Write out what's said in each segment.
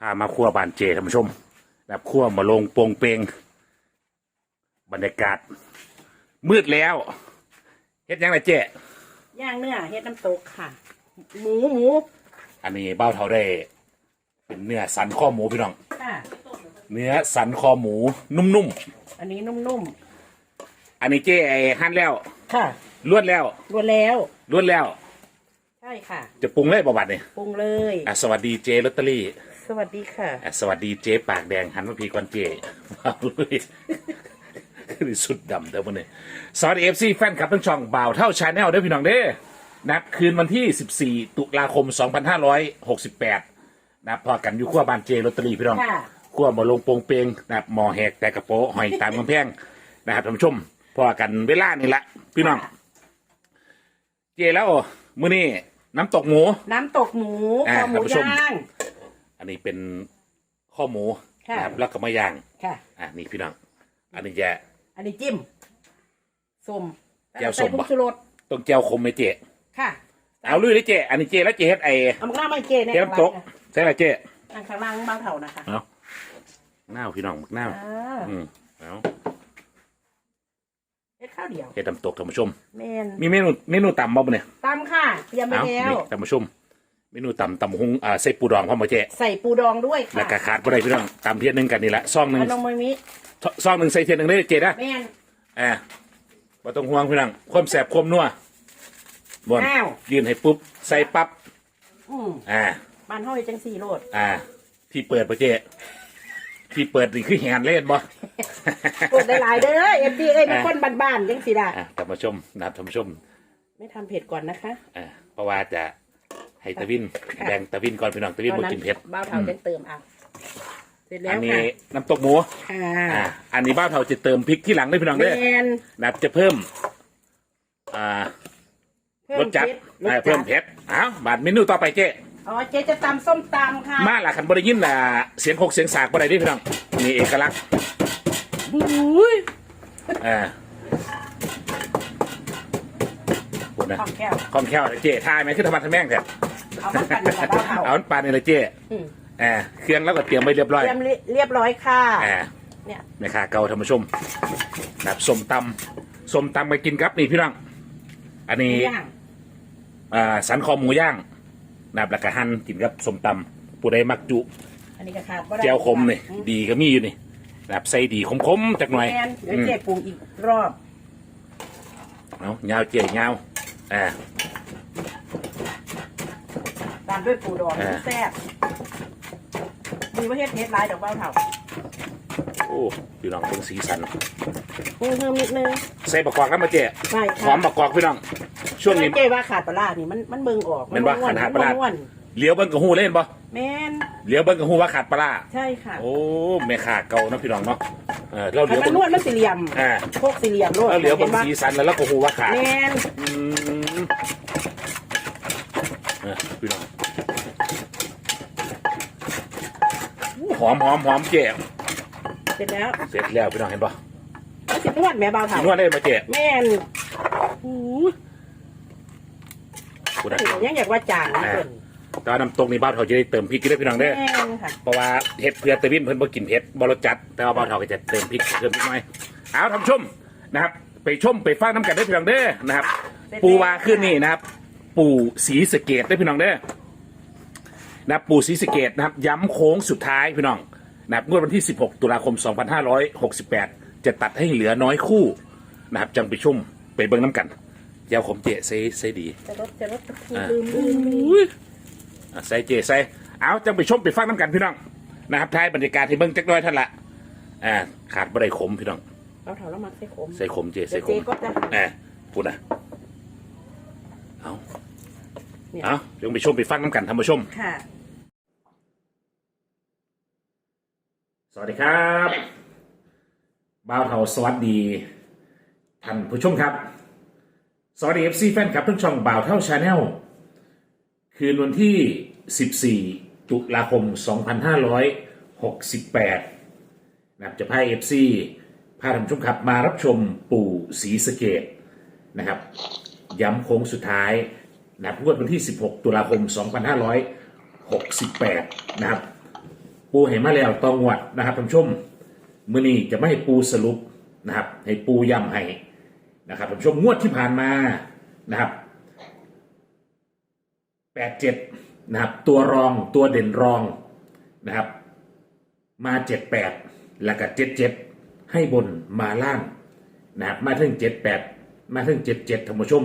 พามาครัวบานเจท่านผู้ชมแบบครัวมาลงโปงเปงบรรยากาศ มืดแล้วเฮ็ดยังไงเจย่างเนื้อเฮ็ดน้ำตกค่ะ หมูหมูอันนี้เบ้าเท่าได้ เป็นเนื้อสันข้อหมูพี่น้อง ค่ะ เนื้อสันคอหมูนุ่มอันนี้นุ่มๆอันนี้เจไอ้หั่นแล้วๆค่ะลวดแล้วรวนแล้ว ลวดแล้ว ใช่ค่ะ จะปรุงเลยประบัดนี่ปรุงเลย อะสวัสดีเจลอตเตอรี่ สวัสดีค่ะ อะสวัสดีเจปากแดงหันมาพีก่อนเจว้าวเลยคือสุดดำเด้อมันนี่สวัสดีเอฟซีแฟนคลับทั้งช่องบ่าวเท่าชาแนลเด้อพี่น้องเด้อนะครับคืนวันที่ 14 ตุลาคม 2568นะครับพอกันอยู่ขั้วบานเจลอตเตอรี่พี่น้องค่ะ ขั้วหมอลงโปงเปงนะครับหมอแหกแต่กระโปะหอยตามกำแพงนะครับท่านผู้ชมพอกันเวลานี่ละพี่น้อง เจแล้วมื้อนี้น้ำตกหมู น้ำตกหมูอ่าข้าวหมูท่านผู้ชม ย่าง อันนี้เป็นข้อหมูค่ะ นะครับแล้วก็มาย่างค่ะ อะนี่พี่น้อง อันนี้จะอันนี้จิ้มส้มแจ่วส้มใส่ผปะงชูรสต้องแก้วคมไหมเจค่ะเอาลุยเลยเจอันนี้เจแล้วเจเฮ็ดไอ้เอามะนาวไม่เจเนี่ยเจน้ำตกใช่ไหมเจอันข้างล่างเบาเท่านะคะเอาหน้าวพี่น้องหน้าวอ่าอืมเอาเฮ็ดข้าวเดียวเฮ็ดน้ำตกท่านผู้ชม แมนมีเมนูเมนูตำบ่บ่เนี่ยตำค่ะ เตรียมไปเอาแล้วนี่ท่านผู้ชม เมนูตำตำหุงอ่าใส่ปูดองพร้อมบ่เจใส่ปูดองด้วยแล้วค่ะก็ขาดบ่ได้พี่น้องตำเทียนหนึงกันนี่ละซองหนึงขนมมมิซองหนึงใส่เทียนหนึงได้เจนะแมนอ่าบ่ต้องห่วงพี่น้องความแสบความนัวบ่นอ้าวยืนให้ปุ๊บใส่ปั๊บอืมอ่าบ้านห้อยจังสี่โลดอ่า ที่เปิดปะเจที่เปิดนี่คือแหนเล่นบ่กดหลายๆเด้อเอฟดีเอ้ยเป็นคนบ้านๆจังสิล่ะอะท่านผู้ชมนะครับท่านผู้ชม ไม่ทำเผ็ดก่อนนะคะอ่าเพราะว่าจะ ให้ตะวินค่ะแบ่งตะวินก่อนพี่น้องตะวินบ่กินเผ็ดบ้าวเทาจะเติมเอาเสร็จแล้อัวนนี้ค่ะน้ำตกหมูค่ะอ่าอันนี้บ้าวเทาจะเติมพริกที่หลังด้วยพี่น้องแมเด้อนนะครับจะเพิ่มอ่าเพิ่รมสจัดเผ็ดรสอ่าจัเพิ่ดมเผ็ดอ้าวบาดเมนูต่อไปเจ๊ อ๋อเจ๊จะตำส้มตำค่ะมาล่ะคันบ่ได้ยินอ่าเสียงโคกเสียงสากบ่ได้เดิพี่น้องนี่เอกลักษณ์บุ้ยอ่าพูดนะข้าวแก้วคล่องแคล่วเจ๊ทายไหมคือธรรมะทะแม่งแท้ เอามาปั่นกับบ้าวเทาเอาปลาในละเจ๊อืมอ่าเครื่องแล้วก็เตรียมไว้เรียบร้อยเตรียมเรียบร้อยค่ะ อ่าเนี่ยแม่ค้าเก่าธรรมชมแบบส้มตำส้มตำไปกินครับนี่พี่น้องอันนี้ย่างอ่าสันคอหมูย่างนะครับแล้วก็หั่นกินกับส้มตำผู้ใดมักจุ อันนี้ก็ขาดบ่ได้เจียวคมนี่อืมดีก็มีอยู่นี่แบบใส่ดีคมๆจักหน่อยแมนเดี๋ยวอืมเจ๊ปรุงอีกรอบ เอายาวเจียยาวอ่า ตามด้วยปูดองอ่า แซ่บมีว่าเฮ็ดเฮ็ดหลายดอกบ้าวเทาโอ้พี่น้องเป็นสีสันเพิ่มเพิ่มนิดนึงใส่ประกอบแล้วมาเจ๊ใช่หค่ะอมประกอบพี่น้องช่วงนี้ เจ๊ว่าขาดปลาร้านี่มันมันเบิ่งออกแม่นบ่ม้วนขาดปลาร้าม้วนเลี้ยวเบิ้งกับหูเล่นบ่แม่นเลี้ยวเบิ้งกับหูว่าขาดปลาร้าใช่ค่ะโอ้แม่ค้าเก่านะพี่น้องเนาะเออเราอัเลี้นยวมันเบิ่งนวดมันสี่เหลี่ยมอ่า พวกสี่เหลี่ยมโลดแล้วเหลียวบเห็นนปะสีสันแล้วแล้วก็หูว่าขาดแม่นอืมเออพี่น้อง หอมหอมหอมเจ๊เสร็จแล้วเสร็จแล้วพี่น้องเห็นปะมันสินวดแม่เบาสีเถานวดได้มาเจ๊แม่นอู้พูดได้ยังอยากว่าจางนี่เพิ่นตอนน้ำตกนี่บ้านเขาจะได้เติมพริกกันได้พี่น้องเด้อแม่นค่ะเพราะว่าเห็ดเพื่อตะวินเพิ่นบ่กินเผ็ดบ่รสจัด แต่ว่าบ้านเขาก็จะเติมพริกเพิ่มนิดหน่อยเอาทำชมนะครับ ไปชมไปฟังน้ำกันได้อพี่น้องเด้อนะครับ ปูวาขึ้นนี่นะครับ ปู่ศรีสะเกดได้อพี่น้องเด้อ นะครับปู่ศรีสะเกดนะครับ ย้ำโค้งสุดท้ายพี่น้องนะครับงวดวันที่ 16 ตุลาคม 2568 จะตัดให้เหลือน้อยคู่นะครับจังไปชุ่มไปเบิ่งน้ำกันยาวขมเจใส่ใส่ดีจะลดจะลดอ่าลืมลืมลืมอุ้ยอะใส่เจใส่เอาจังไปชมไปฟังน้ำกันพี่น้องนะครับท้ายบรรยากาศที่เบิ่งจักหน้อยท่านละอ่าขาดบ่ได้ขมพี่น้องเบาเถาแล้วมักใส่ขมใส่ขมเจเดี๋ใส่ยวขเจ๊มก็จะอ่าพูดนะเอาเนี่ยเอาเดี๋ยวไปชมไปฟังน้ำกันท่านผู้ชมค่ะ วัสดีครับบ่าวเทาสวัสดีท่านผู้ชมครับ สวัสดีเอฟซีแฟนคลับทุกช่องบ่าวเท่าชาแนลคืนวันที่ 14 ตุลาคม 2568นะครับจะพาเอฟซีพาท่านผู้ชมครับมารับชมปู่ศรีสเกดนะครับ ย้ำโค้งสุดท้ายนะครับวันที่ 16 ตุลาคม 2568 นะครับ ปูเห็นมาแล้วตองวัดนะครับท่านผู้ชมมื้อนี้จะไม่ให้ปูสรุปนะครับ ให้ปูย้ำให้นะครับท่านผู้ชมงวดที่ผ่านมานะครับแปดเจ็ดนะครับ ตัวรองตัวเด่นรองนะครับ มาเจ็ดแปดแล้วก็เจ็ดเจ็ดให้บนมาล่างนะครับมาถึงเจ็ดแปดมาถึงเจ็ดเจ็ดท่านผู้ชม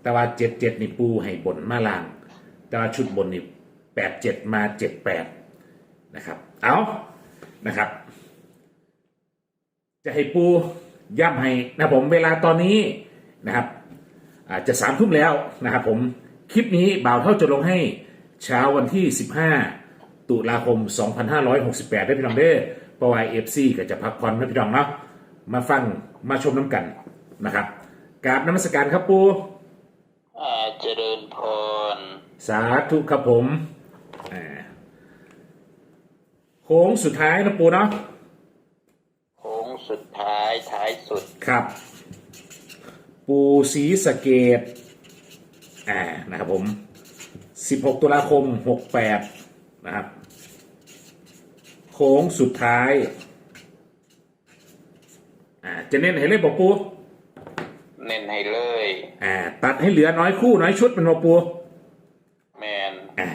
แต่ว่าเจ็ดเจ็ดนี่ปูให้บนมาล่าง แต่ว่าชุดบนนี่แปดเจ็ดมาเจ็ดแปด นะครับ เอานะครับ จะให้ปูย่ำให้นะผมเวลาตอนนี้นะครับอาจจะสามทุ่มแล้วนะครับผมคลิปนี้บ่าวเท่าจะลงให้เช้าวันที่ 15 ตุลาคม 2568ได้พี่น้องเด้อเพราะว่าเอฟซีก็จะพักผ่อนนะพี่น้องเนาะมาฟังมาชมน้ำกันนะครับกราบน้ำมศการครับปูอ่าเจริญพร สาธุครับผมอ่า โค้งสุดท้ายนะปูเนาะโค้งสุดท้ายท้ายสุดครับ ปูสีสะเกตอ่านะครับผม16ตุลาคม68นะครับ โค้งสุดท้ายอ่าจะเน้นให้เล่นบอกปูเน้นให้เลยอ่าตัดให้เหลือน้อยคู่น้อยชุดเป็นบอกปูแมนอ่า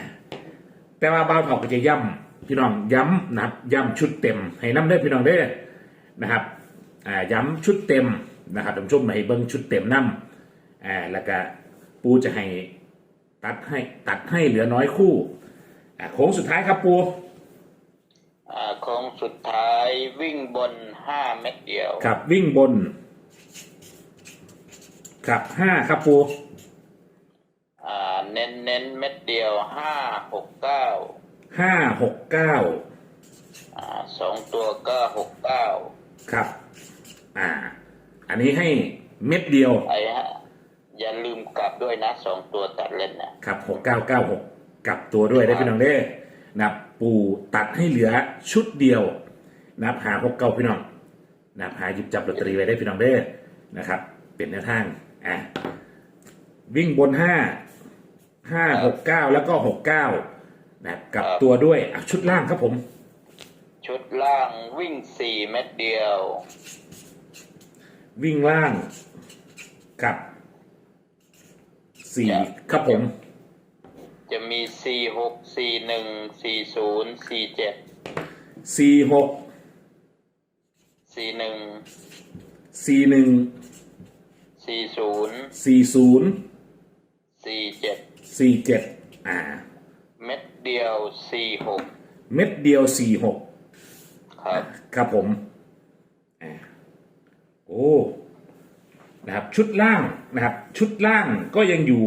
แต่ว่าบ้าวเถาก็จะย้ำ พี่น้องย้ำนะครับย้ำชุดเต็ม ให้น้ำได้อพี่น้องได้อนะครับอ่าย้ำชุดเต็มนะครับท่านผู้ชมให้เบิ้งชุดเต็มน้ำอ่าแล้วก็ปูจะให้ตัดให้ตัดให้เหลือน้อยคู่อ่าโค้งสุดท้ายครับปูอ่าโค้งสุดท้ายวิ่งบนห้าเม็ดเดียว ครับวิ่งบน ครับห้าครับปูอ่าเน้นเน้นเม็ดเดียวห้าหกเก้า ห้าหกเก้าอ่าสองตัวก็หกเก้าครับ อ่า อันนี้ให้เม็ดเดียว ไอ้ฮะอย่าลืมกลับด้วยนะสองตัวตัดเล่นนะครับหกเก้าเก้าหกกลับตัวด้วยได้พี่น้องเด้อนะครับปูตัดให้เหลือชุดเดียว นะครับหาหกเก้าพี่น้องนะครับหาหยิบจับลอตเตอรี่ไว้ได้พี่น้องเด้อนะครับ เป็นแนวทางอะวิ่งบนห้าห้าหกเก้าแล้วก็หกเก้า นะครับกลับตัวด้วยอะชุดล่างครับผม ชุดล่างวิ่งสี่เม็ดเดียว วิ่งล่างกับสี่ครับครับผม จะมีสี่หกสี่หนึ่งสี่ศูนย์สี่เจ็ดสี่หกสี่หนึ่งสี่หนึ่งสี่ศูนย์สี่ศูนย์สี่เจ็ดสี่เจ็ดอ่า เม็ด เดียวสี่หกเม็ดเดียวสี่หกครับ ครับผมอ่าโอ้นะครับ ชุดล่างนะครับ ชุดล่างก็ยังอยู่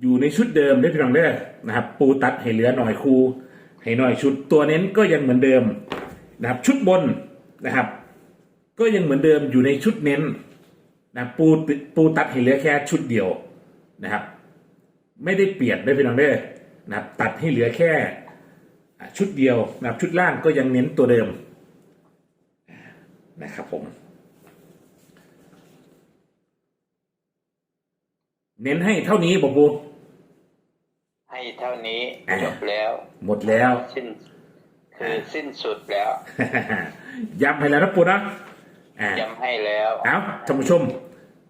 อยู่ในชุดเดิมได้พี่น้องเด้อนะครับ ปูตัดให้เหลือหน่อยคูให้หน่อยชุดตัวเน้นก็ยังเหมือนเดิมนะครับ ชุดบนนะครับ ก็ยังเหมือนเดิมอยู่ในชุดเน้นนะปูปูตัดให้เหลือแค่ชุดเดียวนะครับ ไม่ได้เปลี่ยนได้พี่น้องเด้อ นะครับตัดให้เหลือแค่อะชุดเดียวนะครับชุดล่างก็ยังเน้นตัวเดิมอ่านะครับผม เน้นให้เท่านี้บอกบูให้เท่านี้อ่าจบแล้ว หมดแล้ว สิ้นคือสิ้นสุดแล้ว ย้ำให้แล้วนะปูนะอ่าย้ำให้แล้วเอาท่านผู้ชม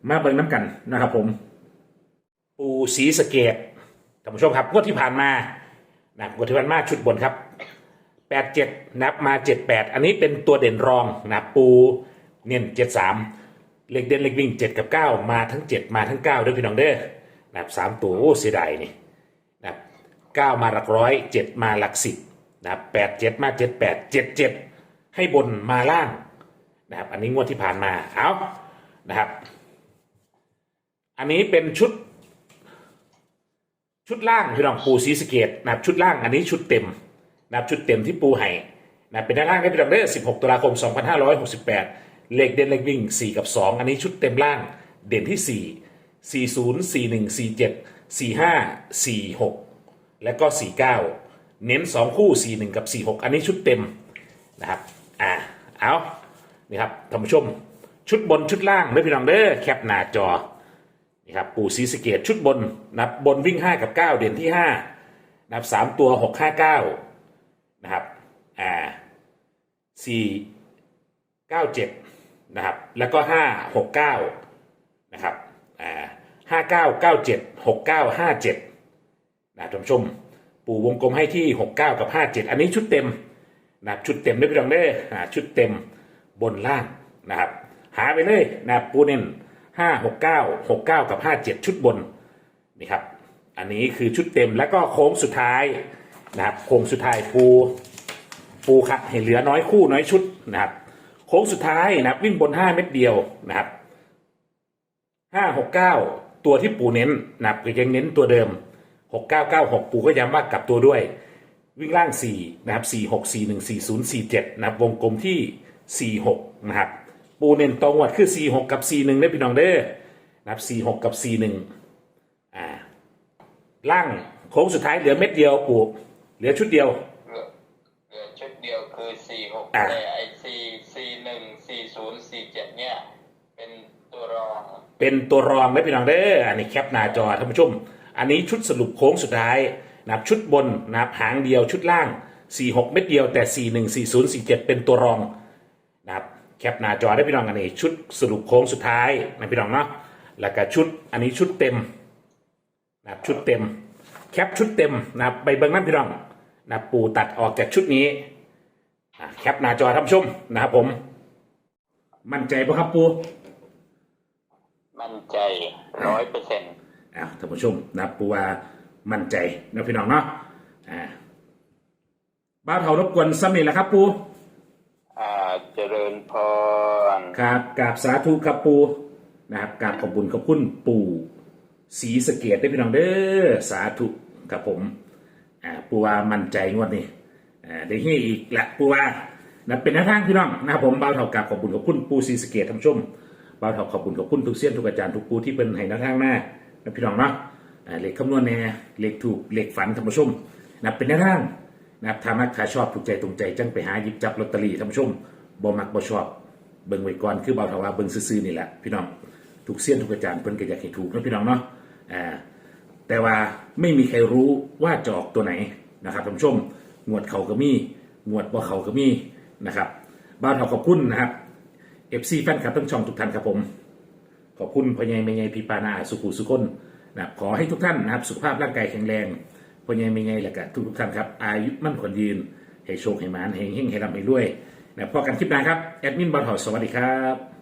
มาเบิ่งน้ำกันนะครับผม ปูสีสะเกต ท่านผู้ชมครับงวดที่ผ่านมานะงวดที่ผ่านมาชุดบนครับแปดเจ็ดนับมาเจ็ดแปดอันนี้เป็นตัวเด่นรองนะปูเน้นเจ็ดสามเลขเด่นเลขวิ่งเจ็ดกับเก้ามาทั้งเจ็ดมาทั้งเก้าด้วยพี่น้องเด้อนะครับสามตัวโอ้เสียดายนี่นะครับเก้ามาหลักร้อยเจ็ดมาหลักสิบนะครับแปดเจ็ดมาเจ็ดแปดเจ็ดเจ็ดให้บนมาล่างนะครับอันนี้งวดที่ผ่านมาเอานะครับ อันนี้เป็นชุด ชุดล่างพี่น้องปูสีสเกตนะครับชุดล่างอันนี้ชุดเต็มนะครับชุดเต็มที่ปูให้นะครับเป็นด้านล่างได้พี่น้องเด้16 ตุลาคม 2568 เลขเด่นเลขวิ่ง 4 กับ 2 อันนี้ชุดเต็มล่างเด่นที่ 4 40 41 47 45 46 และก็ 49 เน้น 2 คู่ 41 กับ 46 อันนี้ชุดเต็มนะครับอ่าเอานี่ครับท่านผู้ชมชุดบนชุดล่างเด้อพี่น้องเด้อแคปหน้าจอ นี่ครับปู่ศรีสะเกดชุดบนนับบนวิ่ง 5 กับ 9 เด่นที่ 5 นับ 3 ตัว 6 5 9 นะครับอ่าสี่เก้าเจ็ดนะครับ แล้วก็ห้าหกเก้านะครับอ่าห้าเก้าเก้าเจ็ดหกเก้าห้าเจ็ดนะท่านผู้ชม ปู่วงกลมให้ที่หกเก้ากับห้าเจ็ดอันนี้ชุดเต็มนะครับชุดเต็มได้พี่น้องเด้ชุดเต็มบนล่างนะครับ หาไปเลยนะครับปูเน้น ห้าหกเก้าหกเก้ากับห้าเจ็ดชุดบนนี่ครับ อันนี้คือชุดเต็มแล้วก็โค้งสุดท้ายนะครับโค้งสุดท้ายปูปูครับเห็นเหลือน้อยคู่น้อยชุดนะครับโค้งสุดท้ายนะครับวิ่งบนห้าเม็ดเดียวนะครับห้าหกเก้าตัวที่ปูเน้นนะครับก็ยังเน้นตัวเดิมหกเก้าเก้าหกปูก็ย้ำว่ากลับตัวด้วย วิ่งล่างสี่นะครับสี่หกสี่หนึ่งสี่ศูนย์สี่เจ็ดนะครับวงกลมที่สี่หกนะครับ ปูเน้นตรงวัดคือสี่หกกับสี่หนึ่งได้พี่น้องเด้อนะครับสี่หกกับสี่หนึ่งอ่าล่างโค้งสุดท้ายเหลือเม็ดเดียวปูเหลือชุดเดียวเหลือเหลือชุดเดียวคือสี่หกอะ แต่ไอซีซีหนึ่งสี่ศูนย์สี่เจ็ดเนี่ย เป็นตัวรองเป็นตัวรองได้พี่น้องเด้ออันนี้แคปหน้าจอท่านผู้ชม อันนี้ชุดสรุปโค้งสุดท้ายนะครับชุดบนนะครับหางเดียวชุดล่าง 46 เม็ดเดียวแต่ 41 40 47 เป็นตัวรองนะครับ แคปหน้าจอได้พี่น้องอันนี้ชุดสรุปโค้งสุดท้ายนะพี่น้องเนาะแล้วก็ชุดอันนี้ชุดเต็มนะครับชุดเต็ม แคปชุดเต็มนะครับใบเบิ้งนั่นพี่น้องนะครับปูตัดออกจากชุดนี้อะแคปหน้าจอท่านผู้ชมนะครับผม มั่นใจปะครับปูมั่นใจร้อยเปอร์เซ็นต์อ่าท่านผู้ชมนะครับปูว่ามั่นใจนะพี่น้องเนาะอ่าบ้าวเถารบกวนซ้ำนี่แหละครับปูอ่า เจริญพรครับกราบสาธุครับปูนะครับกราบขอบบุญขอบคุณปู่สีสะเกตได้พี่น้องเด้อสาธุครับผมอ่าปูว่ามั่นใจงวดนี้อ่าได้ให้อีกละปูว่านะเป็นหน้าทางพี่น้องนะครับผมบ้าวเถากราบขอบบุญขอบคุณปูสีสะเกตท่านชมบ้าวเถาขอบบุญขอบคุณทุกเสี้ยนทุกอาจารย์ทุกปูที่เป็นให้หน้าทางหน้านะพี่น้องเนาะอ่าเลขคำนวณแน่เลขถูกเลขฝันท่านผู้ชมนะเป็นหน้าทางนะครับถ้ามักถ้าชอบถูกใจตรงใจจังไปหาหยิบจับลอตเตอรี่ท่านผู้ชม บ่มักบ่ชอบ เบิ่งไว้ก่อนคือเบาถาว่าเบิ่งซื่อๆนี่แหละพี่น้องถูกเสี้ยนถูกอาจารย์เพิ่นก็อยากให้ถูกนะพี่น้องเนาะอ่าแต่ว่าไม่มีใครรู้ว่าจะออกตัวไหนนะครับท่านผู้ชมงวดเขาก็มีงวดบ่เขาก็มีนะครับบ้านเขาขอบคุณนะครับ FC แฟนคลับทั้งช่องทุกท่านครับผม ขอบคุณพ่อใหญ่แม่ใหญ่พี่ปานาสุขุสุคนนะขอให้ทุกท่านนะครับ สุขภาพร่างกายแข็งแรงพ่อใหญ่แม่ใหญ่และก็ทุกทุกท่านครับ อายุมั่นขวัญยืนให้โชคให้มานให้เฮงให้ร่ำให้รวย นะพอกันคลิปหน้าครับแอดมินบอลหอสวัสดีครับ